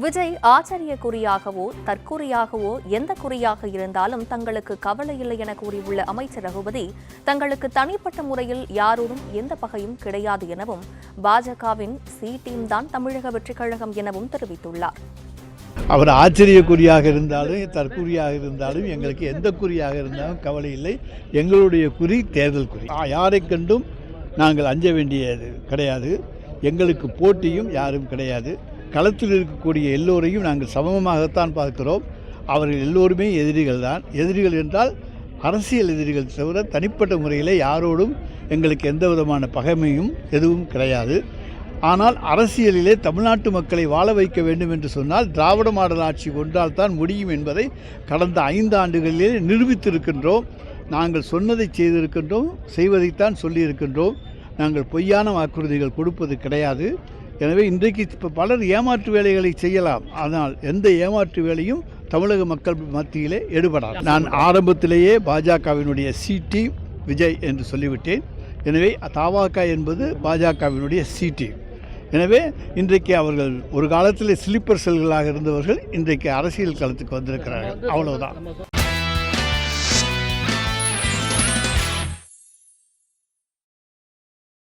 விஜய் ஆச்சரிய குறியாகவோ தற்குறியாகவோ எந்த குறியாக இருந்தாலும் தங்களுக்கு கவலை இல்லை என கூறியுள்ள அமைச்சர் ரகுபதி தங்களுக்கு தனிப்பட்ட முறையில் யாரோடும் எந்த பகையும் கிடையாது எனவும் பாஜகவின் சி டீம் தான் தமிழக வெற்றிக் கழகம் எனவும் தெரிவித்துள்ளார். அவர் ஆச்சரியக்குறியாக இருந்தாலும் தற்குறியாக இருந்தாலும் எங்களுக்கு எந்த குறியாக இருந்தாலும் கவலை இல்லை. எங்களுடைய குறி தேர்தல் குறி. ஆ, கண்டும் நாங்கள் அஞ்ச வேண்டியது கிடையாது. எங்களுக்கு போட்டியும் யாரும் கிடையாது. களத்தில் இருக்கக்கூடிய எல்லோரையும் நாங்கள் சமமாகத்தான் பார்க்கிறோம். அவர்கள் எல்லோருமே எதிரிகள் தான். எதிரிகள் என்றால் அரசியல் எதிரிகள் தவிர தனிப்பட்ட முறையில் யாரோடும் எங்களுக்கு எந்த விதமான பகைமையும் எதுவும் கிடையாது. ஆனால் அரசியலிலே தமிழ்நாட்டு மக்களை வாழ வைக்க வேண்டும் என்று சொன்னால் திராவிட மாடல் ஆட்சி கொண்டால் தான் முடியும் என்பதை கடந்த ஐந்து ஆண்டுகளிலே நிரூபித்திருக்கின்றோம். நாங்கள் சொன்னதை செய்திருக்கின்றோம் செய்வதைத்தான் சொல்லியிருக்கின்றோம். நாங்கள் பொய்யான வாக்குறுதிகள் கொடுப்பது கிடையாது. எனவே இன்றைக்கு இப்போ பலர் ஏமாற்று வேலைகளை செய்யலாம். ஆனால் எந்த ஏமாற்று வேலையும் தமிழக மக்கள் மத்தியிலே எடுபடாது. நான் ஆரம்பத்திலேயே பாஜகவினுடைய சிடி விஜய் என்று சொல்லிவிட்டேன். எனவே தாவாக்கா என்பது பாஜகவினுடைய சிடி எனவே இன்றைக்கு அவர்கள் ஒரு காலத்தில் ஸ்லீப்பர் செல்களாக இருந்தவர்கள் இன்றைக்கு அரசியல் களத்துக்கு வந்திருக்கிறார்கள். அவ்வளவுதான்.